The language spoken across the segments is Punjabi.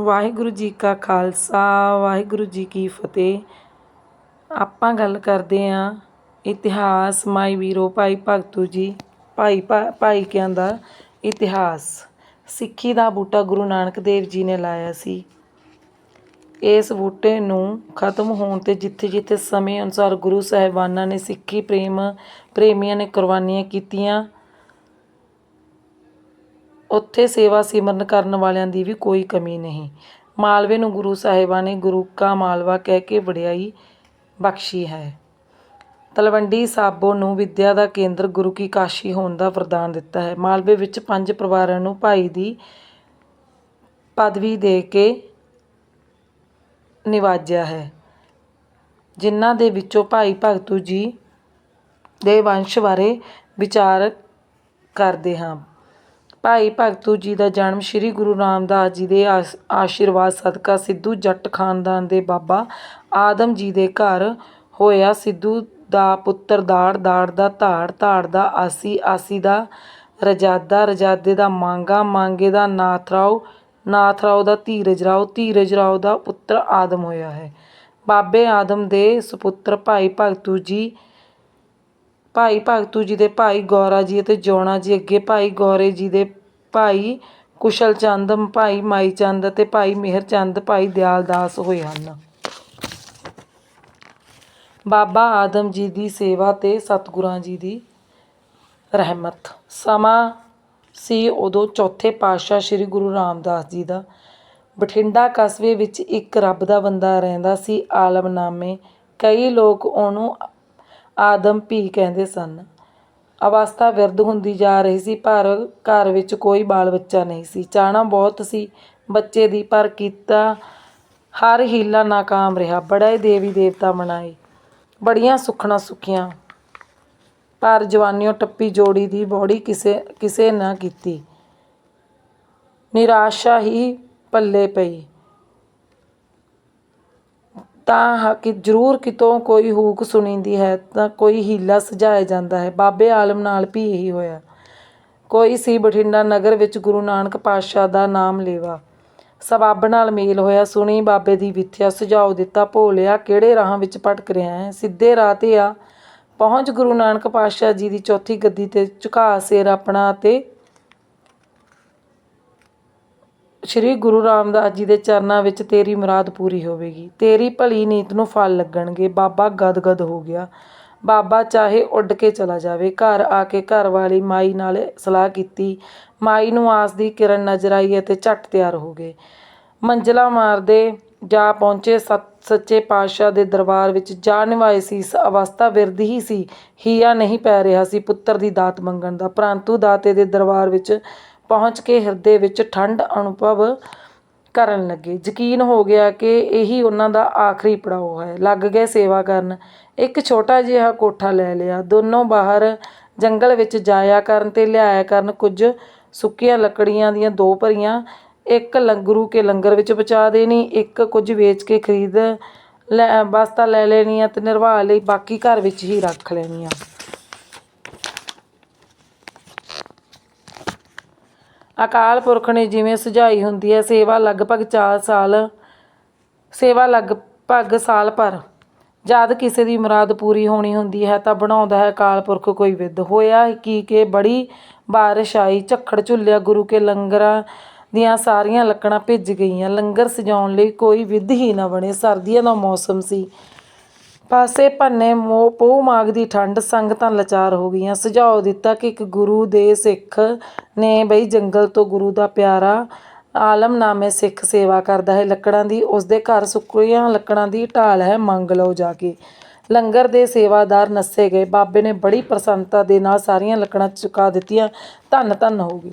ਵਾਹਿਗੁਰੂ ਜੀ ਕਾ ਖਾਲਸਾ, ਵਾਹਿਗੁਰੂ ਜੀ ਕੀ ਫਤਿਹ। ਆਪਾਂ ਗੱਲ ਕਰਦੇ ਆਂ ਇਤਿਹਾਸ, ਮਾਈ ਵੀਰੋ, ਭਾਈ ਭਗਤੂ ਜੀ, ਭਾਈ ਭਾ- ਭਾਈਕਿਆਂ ਦਾ ਇਤਿਹਾਸ। ਸਿੱਖੀ ਦਾ ਬੂਟਾ ਗੁਰੂ ਨਾਨਕ ਦੇਵ ਜੀ ਨੇ ਲਾਇਆ ਸੀ। ਇਸ ਬੂਟੇ ਨੂੰ ਖਤਮ ਹੋਣ ਤੇ ਜਿੱਥੇ ਜਿੱਥੇ ਸਮੇਂ ਅਨੁਸਾਰ ਗੁਰੂ ਸਾਹਿਬਾਨਾਂ ਨੇ ਸਿੱਖੀ ਪ੍ਰੇਮ, ਪ੍ਰੇਮੀਆਂ ਨੇ ਕੁਰਬਾਨੀਆਂ ਕੀਤੀਆਂ ਉੱਥੇ ਸੇਵਾ ਸਿਮਰਨ ਕਰਨ ਵਾਲਿਆਂ ਦੀ ਵੀ ਕੋਈ ਕਮੀ ਨਹੀਂ। ਮਾਲਵੇ ਨੂੰ ਗੁਰੂ ਸਾਹਿਬਾਂ ਨੇ ਗੁਰੂ ਕਾ ਮਾਲਵਾ ਕਹਿ ਕੇ ਵਡਿਆਈ ਬਖਸ਼ੀ ਹੈ। ਤਲਵੰਡੀ ਸਾਬੋ ਨੂੰ ਵਿੱਦਿਆ ਦਾ ਕੇਂਦਰ ਗੁਰੂ ਕੀ ਕਾਸ਼ੀ ਹੋਣ ਦਾ ਵਰਦਾਨ ਦਿੱਤਾ ਹੈ। ਮਾਲਵੇ ਵਿੱਚ ਪੰਜ ਪਰਿਵਾਰਾਂ ਨੂੰ ਭਾਈ ਦੀ ਪਦਵੀ ਦੇ ਕੇ ਨਿਵਾਜਿਆ ਹੈ। ਜਿਨ੍ਹਾਂ ਦੇ ਵਿੱਚੋਂ ਭਾਈ ਭਗਤੂ ਜੀ ਦੇ ਵੰਸ਼ ਬਾਰੇ ਵਿਚਾਰ ਕਰਦੇ ਹਾਂ। ਭਾਈ ਭਗਤੂ ਜੀ ਦਾ ਜਨਮ ਸ੍ਰੀ ਗੁਰੂ ਰਾਮਦਾਸ ਜੀ ਦੇ ਆਸ- ਆਸ਼ੀਰਵਾਦ ਸਦਕਾ ਸਿੱਧੂ ਜੱਟ ਖਾਨਦਾਨ ਦੇ ਬਾਬਾ ਆਦਮ ਜੀ ਦੇ ਘਰ ਹੋਇਆ। ਸਿੱਧੂ ਦਾ ਪੁੱਤਰ ਦਾੜ ਦਾੜ ਦਾ ਧਾੜ ਧਾੜ ਦਾ ਆਸੀ ਆਸੀ ਦਾ ਰਜਾਦਾ, ਰਜਾਦੇ ਦਾ ਮੰਗਾ, ਮੰਗੇ ਦਾ ਨਾਥਰਾਓ ਨਾਥਰਾਓ ਦਾ ਧੀਰਜ ਰਾਓ ਧੀਰਜ ਰਾਓ ਦਾ ਪੁੱਤਰ ਆਦਮ ਹੋਇਆ ਹੈ। ਬਾਬੇ ਆਦਮ ਦੇ ਸੁਪੁੱਤਰ ਭਾਈ ਭਗਤੂ ਜੀ, ਭਾਈ ਭਗਤੂ ਜੀ ਦੇ ਭਾਈ ਗੌਰਾ ਜੀ ਅਤੇ ਜੋਣਾ ਜੀ ਅੱਗੇ, ਭਾਈ ਗੌਰੇ ਜੀ ਦੇ ਭਾਈ ਕੁਸ਼ਲ ਚੰਦ, ਭਾਈ ਮਾਈ ਚੰਦ ਅਤੇ ਭਾਈ ਮਿਹਰ ਚੰਦ, ਭਾਈ ਦਿਆਲ ਦਾਸ ਹੋਏ ਹਨ। ਬਾਬਾ ਆਦਮ ਜੀ ਦੀ ਸੇਵਾ ਤੇ ਸਤਿਗੁਰਾਂ ਜੀ ਦੀ ਰਹਿਮਤ। ਸਮਾਂ ਸੀ ਉਦੋਂ ਚੌਥੇ ਪਾਤਸ਼ਾਹ ਸ੍ਰੀ ਗੁਰੂ ਰਾਮਦਾਸ ਜੀ ਦਾ। ਬਠਿੰਡਾ ਕਸਬੇ ਵਿੱਚ ਇੱਕ ਰੱਬ ਦਾ ਬੰਦਾ ਰਹਿੰਦਾ ਸੀ ਆਲਮ ਨਾਮੇ ਕਈ ਲੋਕ ਉਹਨੂੰ ਆਦਮ ਭੀ ਕਹਿੰਦੇ ਸਨ। ਅਵਸਥਾ ਵਿਰਧ ਹੁੰਦੀ ਜਾ ਰਹੀ ਸੀ, ਪਰ ਘਰ ਵਿੱਚ ਕੋਈ ਬਾਲ ਬੱਚਾ ਨਹੀਂ ਸੀ। ਚਾਹਨਾ ਬਹੁਤ ਸੀ ਬੱਚੇ ਦੀ, ਪਰ ਕੀਤਾ ਹਰ ਹੀਲਾ ਨਾਕਾਮ ਰਿਹਾ। ਬੜੇ ਦੇਵੀ ਦੇਵਤਾ ਮਨਾਏ। ਬੜੀਆਂ ਸੁਖਣਾ ਸੁਖੀਆਂ। ਪਰ ਜਵਾਨੀਓ ਟੱਪੀ ਜੋੜੀ ਦੀ ਬੋੜੀ ਕਿਸੇ ਕਿਸੇ ਨਾ ਕੀਤੀ। ਨਿਰਾਸ਼ਾ ਹੀ ਪੱਲੇ ਪਈ। ਤਾਂ ਹ- ਕਿ ਜ਼ਰੂਰ ਕਿਤੋਂ ਕੋਈ ਹੂਕ ਸੁਣੀਂਦੀ ਹੈ, ਤਾਂ ਕੋਈ ਹੀਲਾ ਸੁਝਾਇਆ ਜਾਂਦਾ ਹੈ। ਬਾਬੇ ਆਲਮ ਨਾਲ ਵੀ ਇਹੀ ਹੋਇਆ। ਕੋਈ ਸੀ ਬਠਿੰਡਾ ਨਗਰ ਵਿੱਚ ਗੁਰੂ ਨਾਨਕ ਪਾਤਸ਼ਾਹ ਦਾ ਨਾਮ ਲੇਵਾ। ਸਬੱਬ ਨਾਲ ਮੇਲ ਹੋਇਆ। ਸੁਣੀ ਬਾਬੇ ਦੀ ਵਿਥਿਆ ਸੁਝਾਓ ਦਿੱਤਾ, ਭੋਲਿਆ, ਕਿਹੜੇ ਰਾਹਾਂ ਵਿੱਚ ਭਟਕ ਰਿਹਾ ਹੈ? ਸਿੱਧੇ ਰਾਹ ਤੇ ਆ। ਪਹੁੰਚ ਗੁਰੂ ਨਾਨਕ ਪਾਤਸ਼ਾਹ ਜੀ ਦੀ ਚੌਥੀ ਗੱਦੀ ਤੇ ਝੁਕਾ ਸਿਰ ਆਪਣਾ ਤੇ ਸ਼੍ਰੀ ਗੁਰੂ ਰਾਮਦਾਸ ਜੀ ਦੇ ਚਰਨਾਂ ਵਿੱਚ ਤੇਰੀ ਮੁਰਾਦ ਪੂਰੀ ਹੋਵੇਗੀ। ਤੇਰੀ ਭਲੀ ਨੀਤ ਨੂੰ ਫਲ ਲੱਗਣਗੇ। ਬਾਬਾ ਗਦਗਦ ਹੋ ਗਿਆ। ਬਾਬਾ ਚਾਹੇ ਉੱਡ ਕੇ ਚਲਾ ਜਾਵੇ। ਘਰ ਆ ਕੇ ਘਰ ਵਾਲੀ ਮਾਈ ਨਾਲ ਸਲਾਹ ਕੀਤੀ। ਮਾਈ ਨੂੰ ਆਸ ਦੀ ਕਿਰਨ ਨਜ਼ਰ ਆਈ ਅਤੇ ਝੱਟ ਤਿਆਰ ਹੋ ਗਏ। ਮੰਜ਼ਲਾ ਮਾਰਦੇ ਜਾ ਪਹੁੰਚੇ ਸਤ ਸੱਚੇ ਪਾਤਸ਼ਾਹ ਦੇ ਦਰਬਾਰ ਵਿੱਚ। ਜਾ ਨਿਵਾਏ ਸੀ। ਇਸ ਅਵਸਥਾ ਵਿਰਧ ਹੀ ਸੀ। ਹੀਆ ਨਹੀਂ ਪੈ ਰਿਹਾ ਸੀ। ਪੁੱਤਰ ਦੀ ਦਾਤ ਮੰਗਣ ਦਾ। ਪਰੰਤੂ ਦਾਤੇ ਦੇ ਦਰਬਾਰ ਵਿੱਚ ਪਹੁੰਚ ਕੇ ਹਿਰਦੇ ਵਿੱਚ ਠੰਡ ਅਨੁਭਵ ਕਰਨ ਲੱਗੇ। ਯਕੀਨ ਹੋ ਗਿਆ ਕਿ ਇਹੀ ਉਹਨਾਂ ਦਾ ਆਖਰੀ ਪੜਾਅ ਹੈ। ਲੱਗ ਗਏ ਸੇਵਾ ਕਰਨ। ਇੱਕ ਛੋਟਾ ਜਿਹਾ ਕੋਠਾ ਲੈ ਲਿਆ। ਦੋਨੋਂ ਬਾਹਰ ਜੰਗਲ ਵਿੱਚ ਜਾਇਆ ਕਰਨ ਤੇ ਲਿਆਇਆ ਕਰਨ ਕੁਝ ਸੁੱਕੀਆਂ ਲੱਕੜੀਆਂ ਦੀਆਂ ਦੋ ਭਰੀਆਂ। ਇੱਕ ਲੰਗਰੂ ਕੇ ਲੰਗਰ ਵਿੱਚ ਪਹੁੰਚਾ ਦੇਣੀ, ਇੱਕ ਕੁਝ ਵੇਚ ਕੇ ਖਰੀਦ ਲੈ, ਬਸਤਾ ਲੈ ਲੈਣੀਆਂ ਤੇ ਨਿਰਵਾਹ ਲਈ ਬਾਕੀ ਘਰ ਵਿੱਚ ਹੀ ਰੱਖ ਲੈਣੀ ਆ ਅਕਾਲ ਪੁਰਖ ਨੇ ਜਿਵੇਂ ਸੁਝਾਈ ਹੁੰਦੀ ਹੈ, ਸੇਵਾ ਲਗਭਗ 4 ਸਾਲ, ਸੇਵਾ ਲਗਭਗ ਸਾਲ ਭਰ। ਜਦ ਕਿਸੇ ਦੀ ਮੁਰਾਦ ਪੂਰੀ ਹੋਣੀ ਹੁੰਦੀ ਹੈ, ਤਾਂ ਬਣਾਉਂਦਾ ਹੈ ਅਕਾਲ ਪੁਰਖ ਕੋਈ ਵਿਦ। ਹੋਇਆ ਕੀ ਕਿ ਬੜੀ ਬਾਰਿਸ਼ ਆਈ, ਝੱਖੜ ਝੁੱਲਿਆ, ਗੁਰੂ ਕੇ ਲੰਗਰਾਂ ਦੀਆਂ ਸਾਰੀਆਂ ਲੱਕੜਾਂ ਭਿੱਜ ਗਈਆਂ। ਲੰਗਰ ਸਜਾਉਣ ਲਈ ਕੋਈ ਵਿਧ ਹੀ ਨਾ ਬਣੇ, ਸਰਦੀਆਂ ਦਾ ਮੌਸਮ ਸੀ। ਪਾਸੇ ਭੰਨੇ ਮੋ ਪੋਹ ਮਾਗ ਦੀ ਠੰਡ ਸੰਗਤਾਂ ਲਾਚਾਰ ਹੋ ਗਈਆਂ। ਸੁਝਾਅ ਦਿੱਤਾ ਕਿ ਇੱਕ ਗੁਰੂ ਦੇ ਸਿੱਖ ਨੇ ਬਈ ਜੰਗਲ ਤੋਂ ਗੁਰੂ ਦਾ ਪਿਆਰਾ ਆਲਮਨਾਮੇ ਸਿੱਖ ਸੇਵਾ ਕਰਦਾ ਹੈ। ਲੱਕੜਾਂ ਦੀ, ਉਸ ਦੇ ਘਰ ਸੁੱਕੀਆਂ ਲੱਕੜਾਂ ਦੀ ਢਾਲ ਹੈ, ਮੰਗ ਲਓ ਜਾ ਕੇ। ਲੰਗਰ ਦੇ ਸੇਵਾਦਾਰ ਨੱਸੇ ਗਏ। ਬਾਬੇ ਨੇ ਬੜੀ ਪ੍ਰਸੰਨਤਾ ਦੇ ਨਾਲ ਸਾਰੀਆਂ ਲੱਕੜਾਂ ਚੁਕਾ ਦਿੱਤੀਆਂ। ਧੰਨ ਧੰਨ ਹੋ ਗਈ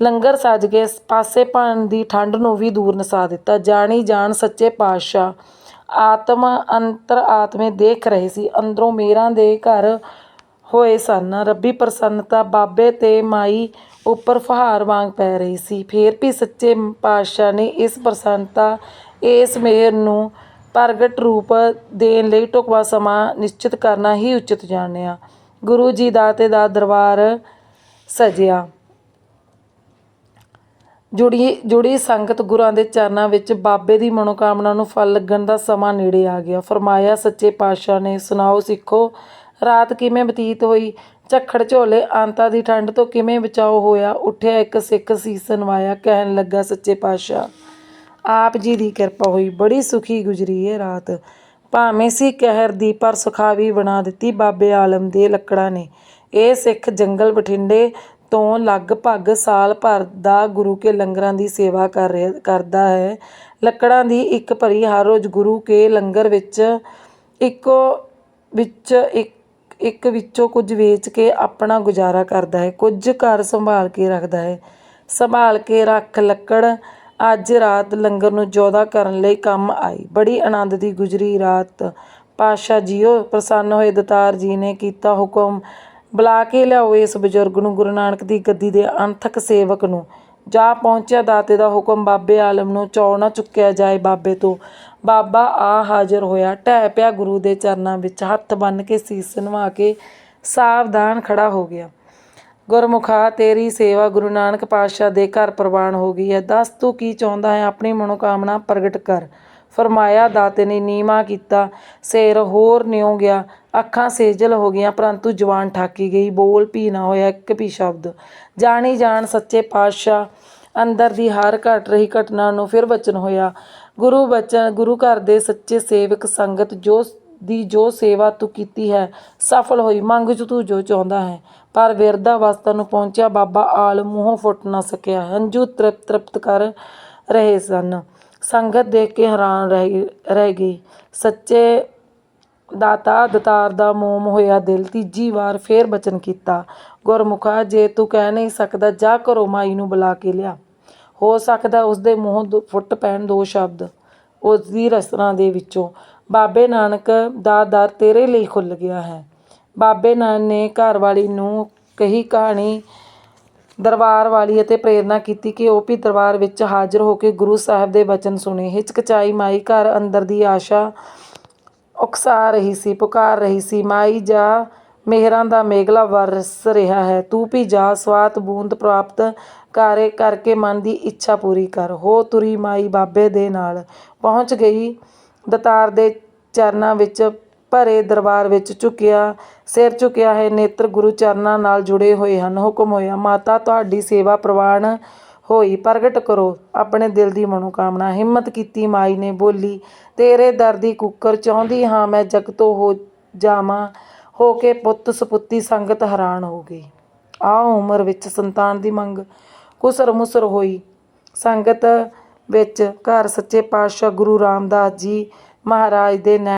ਲੰਗਰ ਸੱਜ ਕੇ ਪਾਸੇ ਭਣ ਦੀ ਠੰਡ ਨੂੰ ਵੀ ਦੂਰ ਨਸਾ ਦਿੱਤਾ। ਜਾਣੀ ਜਾਣ ਸੱਚੇ ਪਾਤਸ਼ਾਹ ਆਤਮ ਅੰਤਰ ਆਤਮੇ ਦੇਖ ਰਹੇ ਸੀ। ਅੰਦਰੋਂ ਮੇਰਾਂ ਦੇ ਘਰ ਹੋਏ ਸਨ। ਰੱਬੀ ਪ੍ਰਸੰਨਤਾ ਬਾਬੇ ਤੇ ਮਾਈ ਉੱਪਰ ਫਹਾਰ ਵਾਂਗ ਪੈ ਰਹੀ ਸੀ। ਫੇਰ ਵੀ ਸੱਚੇ ਪਾਤਸ਼ਾਹ ਨੇ ਇਸ ਪ੍ਰਸੰਨਤਾ, ਇਸ ਮਿਹਰ ਨੂੰ ਪ੍ਰਗਟ ਰੂਪ ਦੇਣ ਲਈ ਢੁਕਵਾਂ ਸਮਾਂ ਨਿਸ਼ਚਿਤ ਕਰਨਾ ਹੀ ਉਚਿਤ ਜਾਣਿਆ। ਗੁਰੂ ਜੀ ਦਾਤੇ ਦਾ ਦਰਬਾਰ ਸਜਿਆ। ਜੁੜੀ ਜੁੜੀ ਸੰਗਤ ਗੁਰਾਂ ਦੇ ਚਰਨਾਂ ਵਿੱਚ ਬਾਬੇ ਦੀ ਮਨੋਕਾਮਨਾ ਨੂੰ ਫਲ ਲੱਗਣ ਦਾ ਸਮਾਂ ਨੇੜੇ ਆ ਗਿਆ। ਫਰਮਾਇਆ, ਸੱਚੇ ਪਾਤਸ਼ਾਹ ਨੇ, ਸੁਣਾਓ ਸਿੱਖੋ, ਰਾਤ ਕਿਵੇਂ ਬਤੀਤ ਹੋਈ? ਝੱਖੜ ਝੋਲੇ, ਆਂਤਾ ਦੀ ਠੰਡ ਤੋਂ ਕਿਵੇਂ ਬਚਾਓ ਹੋਇਆ? ਉੱਠਿਆ ਇੱਕ ਸਿੱਖ ਸੀਸ ਨਵਾਇਆ ਕਹਿਣ ਲੱਗਾ, ਸੱਚੇ ਪਾਤਸ਼ਾਹ, ਆਪ ਜੀ ਦੀ ਕਿਰਪਾ ਹੋਈ, ਬੜੀ ਸੁਖੀ ਗੁਜ਼ਰੀ ਏ ਰਾਤ। ਭਾਵੇਂ ਸੀ ਕਹਿਰ ਦੀ, ਪਰ ਸੁਖਾਵੀ ਬਣਾ ਦਿੱਤੀ ਬਾਬੇ ਆਲਮ ਦੇ ਲੱਕੜਾਂ ਨੇ। ਇਹ ਸਿੱਖ ਜੰਗਲ ਬਠਿੰਡੇ ਤੋਂ ਲਗਭਗ ਸਾਲ ਭਰ ਦਾ ਗੁਰੂ ਕੇ ਲੰਗਰਾਂ ਦੀ ਸੇਵਾ ਕਰ ਰਿਹਾ, ਕਰਦਾ ਹੈ। ਲੱਕੜਾਂ ਦੀ ਇੱਕ ਭਰੀ ਹਰ ਰੋਜ਼ ਗੁਰੂ ਕੇ ਲੰਗਰ ਵਿੱਚ ਇੱਕੋ ਵਿੱਚ ਇੱਕ ਇੱਕ ਵਿੱਚੋਂ ਕੁਝ ਵੇਚ ਕੇ ਆਪਣਾ ਗੁਜ਼ਾਰਾ ਕਰਦਾ ਹੈ। ਕੁਝ ਘਰ ਸੰਭਾਲ ਕੇ ਰੱਖਦਾ ਹੈ। ਸੰਭਾਲ ਕੇ ਰੱਖ ਲੱਕੜ ਅੱਜ ਰਾਤ ਲੰਗਰ ਨੂੰ ਜੋਦਾ ਕਰਨ ਲਈ ਕੰਮ ਆਈ। ਬੜੀ ਆਨੰਦ ਦੀ ਗੁਜ਼ਰੀ ਰਾਤ। ਪਾਤਸ਼ਾਹ ਜੀਓ ਪ੍ਰਸੰਨ ਹੋਏ, ਦਤਾਰ ਜੀ ਨੇ ਕੀਤਾ ਹੁਕਮ। ਬੁਲਾ ਕੇ ਲਿਆਓ ਇਸ ਬਜ਼ੁਰਗ ਨੂੰ ਗੁਰੂ ਨਾਨਕ ਦੀ ਗੱਦੀ ਦੇ ਅੰਥਕ ਸੇਵਕ ਨੂੰ। ਜਾ ਪਹੁੰਚਿਆ ਦਾਤੇ ਦਾ ਹੁਕਮ ਬਾਬੇ ਆਲਮ ਨੂੰ ਚੌ ਨਾ ਚੁੱਕਿਆ ਜਾਏ ਬਾਬੇ ਤੋਂ। ਬਾਬਾ ਆ ਹਾਜ਼ਰ ਹੋਇਆ, ਢਹਿ ਪਿਆ ਗੁਰੂ ਦੇ ਚਰਨਾਂ ਵਿੱਚ, ਹੱਥ ਬੰਨ ਕੇ ਸੀਸ ਨਵਾ ਕੇ ਸਾਵਧਾਨ ਖੜਾ ਹੋ ਗਿਆ। ਗੁਰਮੁਖਾ ਤੇਰੀ ਸੇਵਾ ਗੁਰੂ ਨਾਨਕ ਪਾਤਸ਼ਾਹ ਦੇ ਘਰ ਪ੍ਰਵਾਨ ਹੋ ਗਈ ਹੈ। ਦੱਸ ਤੂੰ ਕੀ ਚਾਹੁੰਦਾ ਹੈ? ਆਪਣੀ ਮਨੋਕਾਮਨਾ ਪ੍ਰਗਟ ਕਰ। ਫਰਮਾਇਆ ਦਾਤੇ ਨੇ ਨੀਮਾ ਕੀਤਾ, ਸਿਰ ਹੋਰ ਨਿਉ ਗਿਆ। ਅੱਖਾਂ ਸੇਜਲ ਹੋ ਗਈਆਂ, ਪਰੰਤੂ ਜਵਾਨ ਠਾਕੀ ਗਈ। ਬੋਲ ਭੀ ਨਾ ਹੋਇਆ, ਇੱਕ ਵੀ ਸ਼ਬਦ। ਜਾਣੀ ਜਾਣ ਸੱਚੇ ਪਾਤਸ਼ਾਹ, ਅੰਦਰ ਦੀ ਹਰ ਘਟ ਰਹੀ ਘਟਨਾ ਨੂੰ ਫਿਰ ਬਚਨ ਹੋਇਆ। ਗੁਰੂ ਬਚਨ, ਗੁਰੂ ਘਰ ਦੇ ਸੱਚੇ ਸੇਵਕ ਸੰਗਤ ਜੋ ਦੀ ਜੋ ਸੇਵਾ ਤੂੰ ਕੀਤੀ ਹੈ, ਸਫਲ ਹੋਈ, ਮੰਗ ਚ ਤੂੰ ਜੋ ਚਾਹੁੰਦਾ ਹੈ। ਪਰ ਵਿਰਧਾ ਅਵਸਥਾ ਨੂੰ ਪਹੁੰਚਿਆ, ਬਾਬਾ ਆਲ ਮੂੰਹੋਂ ਫੁੱਟ ਨਾ ਸਕਿਆ। ਹੰਝੂ ਤ੍ਰਿਪਤ ਤ੍ਰਿਪਤ ਕਰ ਰਹੇ ਸਨ। ਸੰਗਤ ਦੇਖ ਕੇ ਹੈਰਾਨ ਰਹਿ ਰਹਿ ਗਈ। ਸੱਚੇ ਦਾਤਾ ਦਤਾਰ ਦਾ ਮੋਮ ਹੋਇਆ ਦਿਲ ਤੀਜੀ ਵਾਰ ਫੇਰ ਬਚਨ ਕੀਤਾ। ਗੁਰਮੁਖਾ, ਜੇ ਤੂੰ ਕਹਿ ਨਹੀਂ ਸਕਦਾ, ਜਾ ਘਰੋਂ ਮਾਈ ਨੂੰ ਬੁਲਾ ਕੇ ਲਿਆ। ਹੋ ਸਕਦਾ ਉਸ ਦੇ ਮੂੰਹੋਂ ਫੁੱਟ ਪੈਣ ਦੋ ਸ਼ਬਦ ਉਸ ਦੀ ਰਸਨਾ ਦੇ ਵਿੱਚੋਂ। ਬਾਬੇ ਨਾਨਕ ਦਾ ਦਰ ਤੇਰੇ ਲਈ ਖੁੱਲ ਗਿਆ ਹੈ। ਬਾਬੇ ਨਾਨਕ ਨੇ ਘਰ ਵਾਲੀ ਨੂੰ ਕਹੀ ਕਹਾਣੀ ਦਰਬਾਰ ਵਾਲੀ ਅਤੇ ਪ੍ਰੇਰਨਾ ਕੀਤੀ ਕਿ ਉਹ ਵੀ ਦਰਬਾਰ ਵਿੱਚ ਹਾਜ਼ਰ ਹੋ ਕੇ ਗੁਰੂ ਸਾਹਿਬ ਦੇ ਬਚਨ ਸੁਣੇ। ਹਿਚਕਚਾਈ ਮਾਈ ਘਰ ਅੰਦਰ ਦੀ ਆਸ਼ਾ ਉਕਸਾ ਰਹੀ ਸੀ, ਪੁਕਾਰ ਰਹੀ ਸੀ, ਮਾਈ ਜਾ, ਮਿਹਰਾਂ ਦਾ ਮੇਘਲਾ ਵਰਸ ਰਿਹਾ ਹੈ, ਤੂੰ ਵੀ ਜਾ, ਸਵਾਤ ਬੂੰਦ ਪ੍ਰਾਪਤ ਕਾਰੇ ਕਰਕੇ ਮਨ ਦੀ ਇੱਛਾ ਪੂਰੀ ਕਰ। ਹੋ ਤੁਰੀ ਮਾਈ ਬਾਬੇ ਦੇ ਨਾਲ, ਪਹੁੰਚ ਗਈ ਦਤਾਰ ਦੇ ਚਰਨਾਂ ਵਿੱਚ, ਭਰੇ ਦਰਬਾਰ ਵਿੱਚ ਝੁਕਿਆ, ਸਿਰ ਝੁਕਿਆ ਹੈ, ਨੇਤਰ ਗੁਰੂ ਚਰਨਾਂ ਨਾਲ ਜੁੜੇ ਹੋਏ ਹਨ, ਹੁਕਮ ਹੋਇਆ, ਮਾਤਾ ਤੁਹਾਡੀ ਸੇਵਾ ਪ੍ਰਵਾਨ ਹੋਈ ਪ੍ਰਗਟ ਕਰੋ। ਆਪਣੇ ਦਿਲ ਦੀ ਮਨੋਕਾਮਨਾ, ਹਿੰਮਤ ਕੀਤੀ ਮਾਈ ਨੇ ਬੋਲੀ, ਤੇਰੇ ਦਰ ਦੀ ਕੁੱਕਰ ਚਾਹੁੰਦੀ ਹਾਂ ਮੈਂ ਜਗ ਤੋਂ ਹੋ ਜਾਵਾਂ, ਹੋ ਕੇ ਪੁੱਤ ਸਪੁੱਤੀ ਸੰਗਤ ਹੈਰਾਨ ਹੋ ਗਈ। ਆ ਉਮਰ ਵਿੱਚ ਸੰਤਾਨ ਦੀ ਮੰਗ ਕੁਸਰ ਮੁਸਰ ਹੋਈ। ਸੰਗਤ ਵਿੱਚ ਘਰ ਸੱਚੇ ਪਾਤਸ਼ਾਹ ਗੁਰੂ ਰਾਮਦਾਸ ਜੀ ਮਹਾਰਾਜ ਦੇ ਨੈ